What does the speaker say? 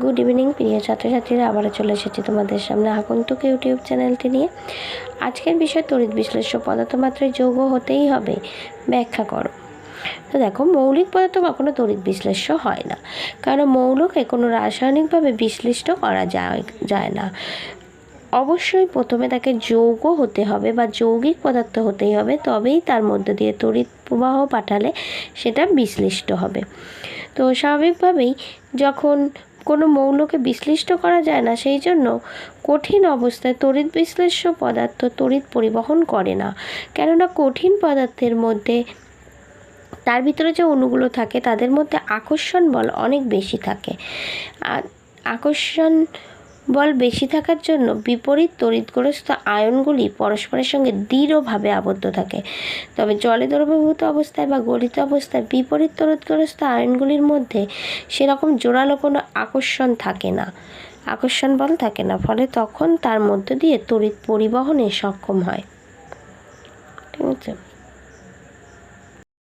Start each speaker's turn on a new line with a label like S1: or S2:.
S1: Good evening প্রিয় ছাত্রছাত্রীরা। আবারও চলে এসেছি তোমাদের সামনে আগন্তুক ইউটিউব চ্যানেলটি নিয়ে। আজকের বিষয় তড়িৎ বিশ্লেষ্য পদার্থ মাত্রায় যৌগ হতেই হবে। ব্যাখ্যা করো। তো দেখো, মৌলিক পদার্থ কখনো তড়িৎ বিশ্লেষ্য হয় না। কারণ মৌলকে কোনো রাসায়নিকভাবে বিশ্লিষ্ট করা যায় যায় না। অবশ্যই প্রথমে তাকে যৌগ হতে হবে বা যৌগিক পদার্থ হতেই হবে। তবেই তার মধ্য দিয়ে তড়িৎ প্রবাহ পাঠালে সেটা বিশ্লিষ্ট হবে। তো স্বাভাবিকভাবেই যখন কোনো মৌলকে বিশ্লিষ্ট করা যায় না। সেই জন্য কঠিন অবস্থায় তড়িৎ বিশ্লেষ্য পদার্থ তড়িৎ পরিবহন করে না। কেননা কঠিন পদার্থের মধ্যে তার ভিতরে যে অণুগুলো থাকে, তাদের মধ্যে আকর্ষণ বল অনেক বেশি থাকে। আকর্ষণ বল বেশি থাকার জন্য বিপরীত তড়িৎগ্রস্ত আয়নগুলি পরস্পরের সঙ্গে দৃঢ়ভাবে আবদ্ধ থাকে। তবে জলে দ্রবীভূত অবস্থায় বা গলিত অবস্থায় বিপরীত তড়িৎগ্রস্ত আয়নগুলির মধ্যে সেরকম জোরালো কোনো আকর্ষণ থাকে না। আকর্ষণ বল থাকে না, ফলে তখন তার মধ্য দিয়ে তড়িৎ পরিবহনে সক্ষম হয়। ঠিক আছে?